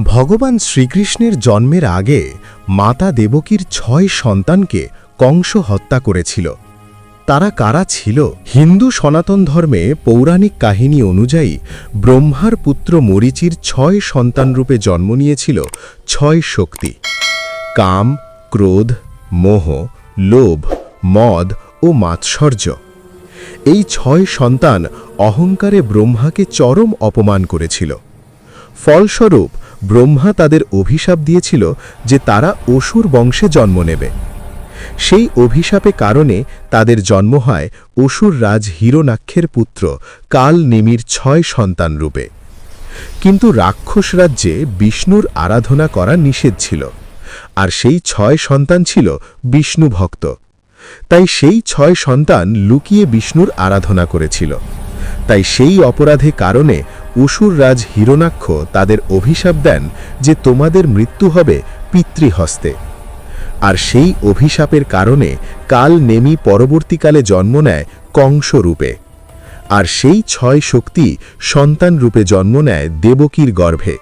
ভগবান শ্রীকৃষ্ণের জন্মের আগে মাতা দেবকীর ছয় সন্তানকে কংস হত্যা করেছিল। তারা কারা ছিল? হিন্দু সনাতন ধর্মে পৌরাণিক কাহিনী অনুযায়ী ব্রহ্মার পুত্র মরিচির ছয় সন্তানরূপে জন্ম নিয়েছিল ছয় শক্তি। কাম, ক্রোধ, মোহ, লোভ, মদ ও মাৎসর্য। এই ছয় সন্তান অহংকারে ব্রহ্মাকে চরম অপমান করেছিল। ফলস্বরূপ ব্রহ্মা তাদের অভিশাপ দিয়েছিল যে তারা অসুর বংশে জন্ম নেবে। সেই অভিশাপে কারণে তাদের জন্ম হয় অসুর রাজ হিরণাক্ষের পুত্র কাল নেমির ছয় সন্তান রূপে। কিন্তু রাক্ষস রাজ্যে বিষ্ণুর আরাধনা করা নিষেধ ছিল, আর সেই ছয় সন্তান ছিল বিষ্ণু ভক্ত। তাই সেই ছয় সন্তান লুকিয়ে বিষ্ণুর আরাধনা করেছিল। তাই সেই অপরাধে কারণে অসুররাজ হিরণাক্ষ তাদের অভিশাপ দেন যে তোমাদের মৃত্যু হবে পিতৃহস্তে। আর সেই অভিশাপের কারণে কাল নেমি পরবর্তীকালে জন্ম নেয় কংস রূপে আর সেই ছয় শক্তি সন্তান রূপে জন্ম নেয় দেবকীর গর্ভে।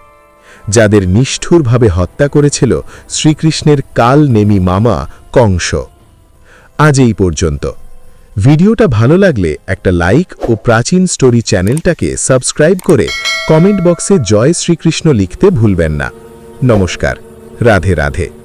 যাদের নিষ্ঠুরভাবে হত্যা করেছিল শ্রীকৃষ্ণের কাল নেমি মামা কংস। আজ এই পর্যন্ত। ভিডিওটা ভালো লাগলে একটা লাইক ও প্রাচীন স্টোরি চ্যানেলটাকে সাবস্ক্রাইব করে কমেন্ট বক্সে জয় শ্রীকৃষ্ণ লিখতে ভুলবেন না। নমস্কার, রাধে রাধে।